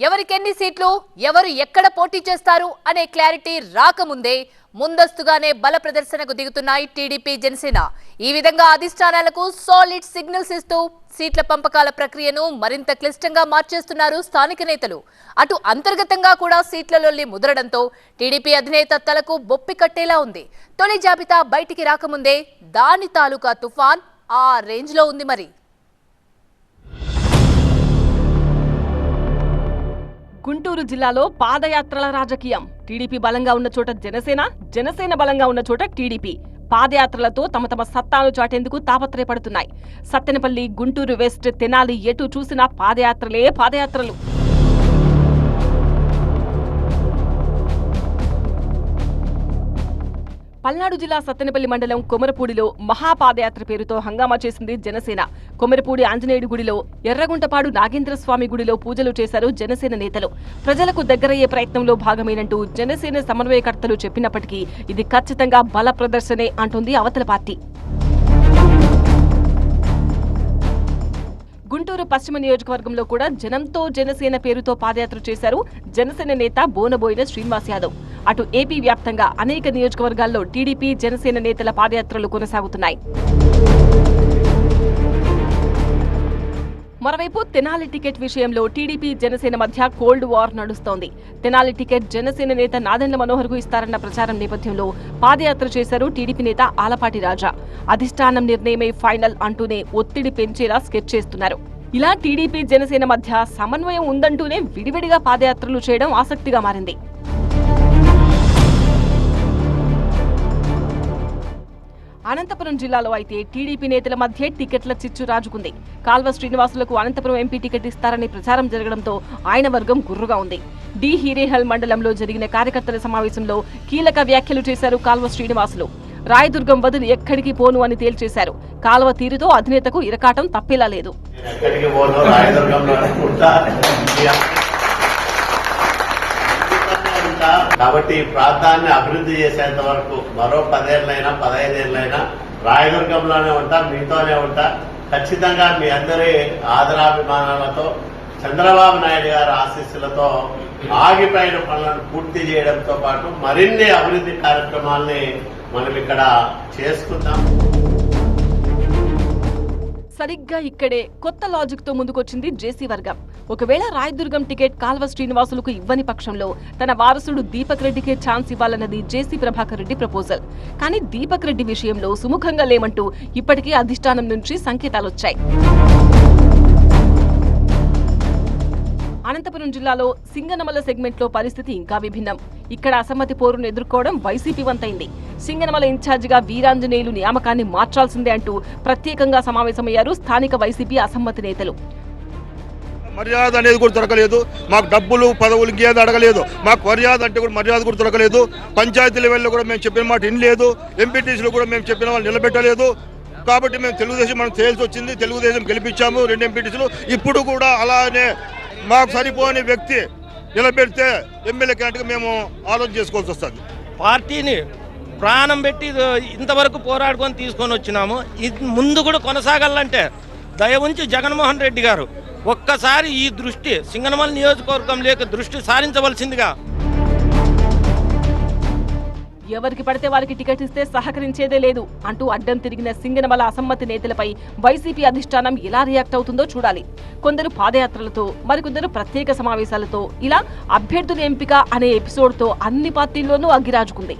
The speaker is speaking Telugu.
ఎవరికెన్ని సీట్లు ఎవరు ఎక్కడ పోటీ చేస్తారు అనే క్లారిటీ రాకముందే ముందస్తుగానే బల ప్రదర్శనకు దిగుతున్నాయి టీడీపీ జనసేన. ఈ విధంగా అధిష్టానాలకు సాలిడ్ సిగ్నల్స్ ఇస్తూ సీట్ల పంపకాల ప్రక్రియను మరింత క్లిష్టంగా మార్చేస్తున్నారు స్థానిక నేతలు. అటు అంతర్గతంగా కూడా సీట్లలోని ముదరడంతో టీడీపీ అధినేత తలకు బొప్పి కట్టేలా ఉంది. తొలి జాబితా బయటికి రాకముందే దాని తాలూకా తుఫాన్ ఆ రేంజ్లో ఉంది మరి. గుంటూరు జిల్లాలో పాదయాత్రల రాజకీయం. టీడీపీ బలంగా ఉన్న చోట జనసేన జనసేన బలంగా ఉన్న చోట టీడీపీ. పాదయాత్రలతో తమ తమ సత్తాను చాటేందుకు తాపత్రయపడుతున్నాయి. సత్తెనపల్లి గుంటూరు వెస్ట్ తెనాలి ఎటు చూసినా పాదయాత్రలే పాదయాత్రలు. పల్నాడు జిల్లా సత్తెనపల్లి మండలం కొమరపూడిలో మహాపాదయాత్ర పేరుతో హంగామా చేసింది జనసేన. కొమరపూడి ఆంజనేయుడి గుడిలో ఎర్రగుంటపాడు నాగేంద్ర స్వామి గుడిలో పూజలు చేశారు జనసేన నేతలు. ప్రజలకు దగ్గరయ్యే ప్రయత్నంలో భాగమేనంటూ జనసేన సమన్వయకర్తలు చెప్పినప్పటికీ ఇది ఖచ్చితంగా బల ప్రదర్శనే అంటుంది అవతల పార్టీ. గుంటూరు పశ్చిమ నియోజకవర్గంలో కూడా జనంతో జనసేన పేరుతో పాదయాత్ర చేశారు జనసేన నేత బోనబోయిన శ్రీనివాస్ యాదవ్. అటు ఏపీ వ్యాప్తంగా అనేక నియోజకవర్గాల్లో టీడీపీ జనసేన నేతల పాదయాత్రలు కొనసాగుతున్నాయి. మరోవైపు తెనాలి టికెట్ విషయంలో టీడీపీ జనసేన మధ్య కోల్డ్ వార్ నడుస్తోంది. తెనాలి టికెట్ జనసేన నేత నాదెండ్ల మనోహర్కు ఇస్తారన్న ప్రచారం నేపథ్యంలో పాదయాత్ర చేశారు టీడీపీ నేత ఆలపాటి రాజా. అధిష్టానం నిర్ణయమే ఫైనల్ అంటూనే ఒత్తిడి పెంచేలా స్కెచ్ చేస్తున్నారు. ఇలా టీడీపీ జనసేన మధ్య సమన్వయం ఉందంటూనే విడివిడిగా పాదయాత్రలు చేయడం ఆసక్తిగా మారింది. అనంతపురం జిల్లాలో అయితే టీడీపీ నేతల మధ్య టికెట్ల చిచ్చు రాజుకుంది. కాల్వ శ్రీనివాసులకు అనంతపురం ఎంపీ టికెట్ ఇస్తారని ప్రచారం జరగడంతో ఆయన వర్గం గుర్రుగా ఉంది. డి హీరేహల్ మండలంలో జరిగిన కార్యకర్తల సమావేశంలో కీలక వ్యాఖ్యలు చేశారు కాల్వ శ్రీనివాసులు. రాయదుర్గం వదిలి ఎక్కడికి పోను అని తేల్చేశారు. కాల్వ తీరుతో అధినేతకు ఇరకాటం తప్పేలా లేదు. కాబట్టి ఈ ప్రాంతాన్ని అభివృద్ధి చేసేంత వరకు మరో పదేళ్ళైనా పదహైదేళ్ళైనా రాయదుర్గంలోనే ఉంటా మీతోనే ఉంటా. ఖచ్చితంగా మీ అందరి ఆదరాభిమానాలతో చంద్రబాబు నాయుడు గారి ఆశీస్సులతో ఆగిపోయిన పనులను పూర్తి చేయడంతో పాటు మరిన్ని అభివృద్ధి కార్యక్రమాల్ని మనం ఇక్కడ చేసుకుందాం. సరిగ్గా ఇక్కడే కొత్త లాజిక్తో ముందుకొచ్చింది జేసీ వర్గం. ఒకవేళ రాయదుర్గం టికెట్ కాల్వ శ్రీనివాసులకు ఇవ్వని పక్షంలో తన వారసుడు దీపక్ రెడ్డికే ఛాన్స్ ఇవ్వాలన్నది జేసీ ప్రభాకర్ రెడ్డి ప్రపోజల్. కానీ దీపక్ రెడ్డి విషయంలో సుముఖంగా లేమంటూ ఇప్పటికీ అధిష్టానం నుంచి సంకేతాలొచ్చాయి. అనంతపురం జిల్లాలో సింగనమల సెగ్మెంట్లో పరిస్థితి ఇంకా విభిన్నం. ఇక్కడ అసమ్మతి పోరును ఎదుర్కోవడం వైసీపీ వంతైంది. సింగనమల ఇన్ఛార్జిగా వీరాంజనేయులు నియామకాన్ని మార్చాల్సిందే అంటూ ప్రత్యేకంగా సమావేశమయ్యారు స్థానిక వైసీపీ అసమ్మతి నేతలు. మర్యాద అనేది కూడా దొరకలేదు. మాకు డబ్బులు పదవులు ఇంకేది అడగలేదు. మాకు మర్యాద అంటే కూడా మర్యాద కూడా దొరకలేదు. పంచాయతీ లెవెల్లో కూడా మేము చెప్పిన మాట వినలేదు. ఎంపీటీసీలో కూడా మేము చెప్పిన వాళ్ళు నిలబెట్టలేదు. కాబట్టి మేము తెలుగుదేశం మనం చేయాల్సి వచ్చింది. తెలుగుదేశం గెలిపించాము రెండు ఎంపీటీసీలు. ఇప్పుడు కూడా అలానే మాకు సరిపోని వ్యక్తి నిలబెడితే ఎమ్మెల్యే క్యాండిడేట్గా మేము ఆలోచన చేసుకోవాల్సి వస్తుంది. పార్టీని ప్రాణం పెట్టి ఇంతవరకు పోరాడుకొని తీసుకొని వచ్చినాము. ఇది ముందు కూడా కొనసాగాలంటే దయ ఉంచి జగన్మోహన్ రెడ్డి గారు ఒక్కసారి ఈ దృష్టి సింగనమల నియోజకవర్గం లేక దృష్టి సారించవలసిందిగా ఎవరికి పడితే వారికి టికెట్ ఇస్తే సహకరించేదే లేదు అంటూ అడ్డం తిరిగిన సింగనమల అసమ్మతి నేతలపై వైసీపీ అధిష్టానం ఎలా రియాక్ట్ అవుతుందో చూడాలి. కొందరు పాదయాత్రలతో మరికొందరు ప్రత్యేక సమావేశాలతో ఇలా అభ్యర్థుల ఎంపిక అనే ఎపిసోడ్తో అన్ని పార్టీల్లోనూ అగ్గిరాజుకుంది.